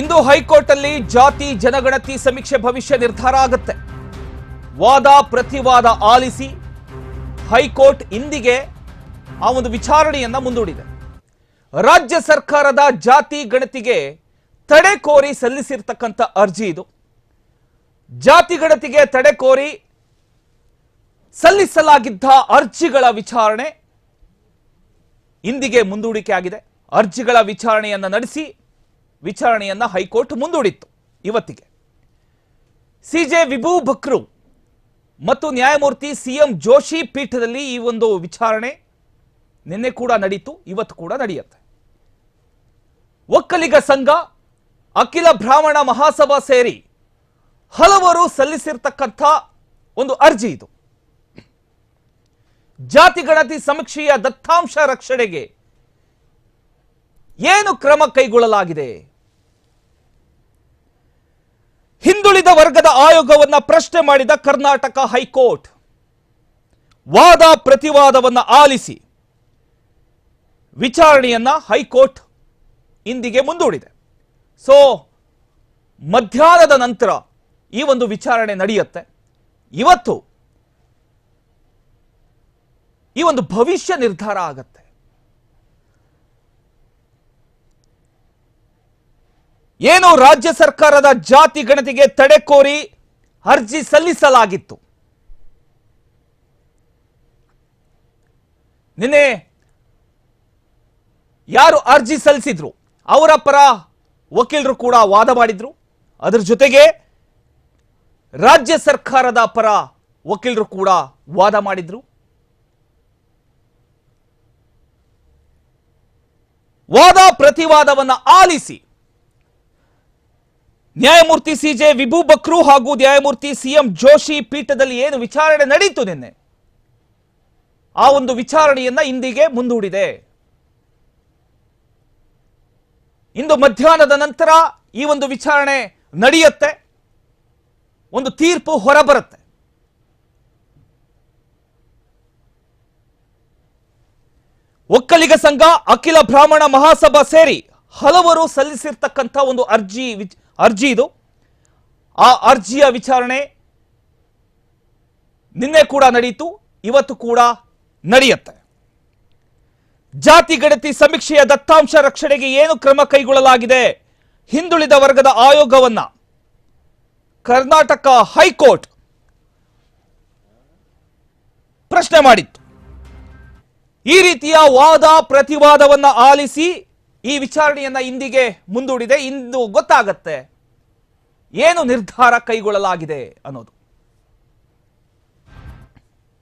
ಇಂದು high court ಅಲ್ಲಿ ಜಾತಿ ಜನಗಣತಿ ಸಮೀಕ್ಷೆ ಭವಿಷ್ಯ ನಿರ್ಧಾರ ಆಗುತ್ತೆ. ವಾದ ಪ್ರತಿವಾದ ಆಲಿಸಿ ಹೈಕೋರ್ಟ್ ಇಂದಿಗೆ ಆ ಒಂದು ವಿಚಾರಣೆಯನ್ನ ಮುಂದೂಡಿದೆ. ರಾಜ್ಯ ಸರ್ಕಾರದ ಜಾತಿ ಗಣತಿಗೆ ತಡೆ ಕೋರಿ ಸಲ್ಲಿಸಿರ್ತಕ್ಕಂಥ ಅರ್ಜಿ ಇದು. ಜಾತಿ ಗಣತಿಗೆ ತಡೆ ಕೋರಿ ಸಲ್ಲಿಸಲಾಗಿದ್ದ ಅರ್ಜಿಗಳ ವಿಚಾರಣೆ ಇಂದಿಗೆ ಮುಂದೂಡಿಕೆ ಆಗಿದೆ. ಅರ್ಜಿಗಳ ವಿಚಾರಣೆಯನ್ನು ನಡೆಸಿ ವಿಚಾರಣೆಯನ್ನ ಹೈಕೋರ್ಟ್ ಮುಂದೂಡಿತ್ತು ಇವತ್ತಿಗೆ. ಸಿಜೆ ವಿಭೂ ಬಕ್ರು ಮತ್ತು ನ್ಯಾಯಮೂರ್ತಿ ಸಿಎಂ ಜೋಶಿ ಪೀಠದಲ್ಲಿ ಈ ಒಂದು ವಿಚಾರಣೆ ನಿನ್ನೆ ಕೂಡ ನಡೀತು, ಇವತ್ತು ಕೂಡ ನಡೆಯುತ್ತೆ. ಒಕ್ಕಲಿಗ ಸಂಘ, ಅಖಿಲ ಬ್ರಾಹ್ಮಣ ಮಹಾಸಭಾ ಸೇರಿ ಹಲವರು ಸಲ್ಲಿಸಿರ್ತಕ್ಕಂಥ ಒಂದು ಅರ್ಜಿ ಇದು. ಜಾತಿ ಗಣತಿ ಸಮೀಕ್ಷೆಯ ದತ್ತಾಂಶ ರಕ್ಷಣೆಗೆ ಏನು ಕ್ರಮ ಕೈಗೊಳ್ಳಲಾಗಿದೆ? ಹಿಂದುಳಿದ ವರ್ಗದ ಆಯೋಗವನ್ನ ಪ್ರಶ್ನೆ ಮಾಡಿದ ಕರ್ನಾಟಕ ಹೈಕೋರ್ಟ್. ವಾದ ಪ್ರತಿವಾದವನ್ನ ಆಲಿಸಿ ವಿಚಾರಣೆಯನ್ನ ಹೈಕೋರ್ಟ್ ಇಂದಿಗೆ ಮುಂದೂಡಿದೆ. ಸೊ ಮಧ್ಯಾಹ್ನದ ನಂತರ ಈ ಒಂದು ವಿಚಾರಣೆ ನಡೆಯುತ್ತೆ. ಇವತ್ತು ಈ ಒಂದು ಭವಿಷ್ಯ ನಿರ್ಧಾರ ಆಗತ್ತೆ. ಏನು ರಾಜ್ಯ ಸರ್ಕಾರದ ಜಾತಿ ಗಣತಿಗೆ ತಡೆ ಕೋರಿ ಅರ್ಜಿ ಸಲ್ಲಿಸಲಾಗಿತ್ತು? ನಿನ್ನೆ ಯಾರು ಅರ್ಜಿ ಸಲ್ಲಿಸಿದ್ರು? ಅವರ ಪರ ವಕೀಲರು ಕೂಡ ವಾದ ಮಾಡಿದ್ರು. ಅದರ ಜೊತೆಗೆ ರಾಜ್ಯ ಸರ್ಕಾರದ ಪರ ವಕೀಲರು ಕೂಡ ವಾದ ಮಾಡಿದ್ರು. ವಾದ ಪ್ರತಿವಾದವನ್ನ ಆಲಿಸಿ ನ್ಯಾಯಮೂರ್ತಿ ಸಿ ಜೆ ವಿಭು ಬಕ್ರು ಹಾಗೂ ನ್ಯಾಯಮೂರ್ತಿ ಸಿಎಂ ಜೋಶಿ ಪೀಠದಲ್ಲಿ ಏನು ವಿಚಾರಣೆ ನಡೀತು ನಿನ್ನೆ? ಆ ಒಂದು ವಿಚಾರಣೆಯನ್ನ ಇಂದಿಗೆ ಮುಂದೂಡಿದೆ. ಇಂದು ಮಧ್ಯಾಹ್ನದ ನಂತರ ಈ ಒಂದು ವಿಚಾರಣೆ ನಡೆಯುತ್ತೆ. ಒಂದು ತೀರ್ಪು ಹೊರಬರುತ್ತೆ. ಒಕ್ಕಲಿಗ ಸಂಘ, ಅಖಿಲ ಬ್ರಾಹ್ಮಣ ಮಹಾಸಭಾ ಸೇರಿ ಹಲವರು ಸಲ್ಲಿಸಿರ್ತಕ್ಕಂಥ ಒಂದು ಅರ್ಜಿ ಅರ್ಜಿ ಇದು. ಆ ಅರ್ಜಿಯ ವಿಚಾರಣೆ ನಿನ್ನೆ ಕೂಡ ನಡೆಯಿತು ಇವತ್ತು ಕೂಡ ನಡೆಯುತ್ತೆ. ಜಾತಿ ಗಣತಿ ಸಮೀಕ್ಷೆಯ ದತ್ತಾಂಶ ರಕ್ಷಣೆಗೆ ಏನು ಕ್ರಮ ಕೈಗೊಳ್ಳಲಾಗಿದೆ? ಹಿಂದುಳಿದ ವರ್ಗದ ಆಯೋಗವನ್ನ ಕರ್ನಾಟಕ ಹೈಕೋರ್ಟ್ ಪ್ರಶ್ನೆ ಮಾಡಿತ್ತು. ಈ ರೀತಿಯ ವಾದ ಪ್ರತಿವಾದವನ್ನು ಆಲಿಸಿ ಈ ವಿಚಾರಣೆಯನ್ನ ಇಂದಿಗೆ ಮುಂದೂಡಿದೆ. ಇಂದು ಗೊತ್ತಾಗತ್ತೆ. ಏನು ನಿರ್ಧಾರ ಕೈಗೊಳ್ಳಲಾಗಿದೆ ಅನ್ನೋದು.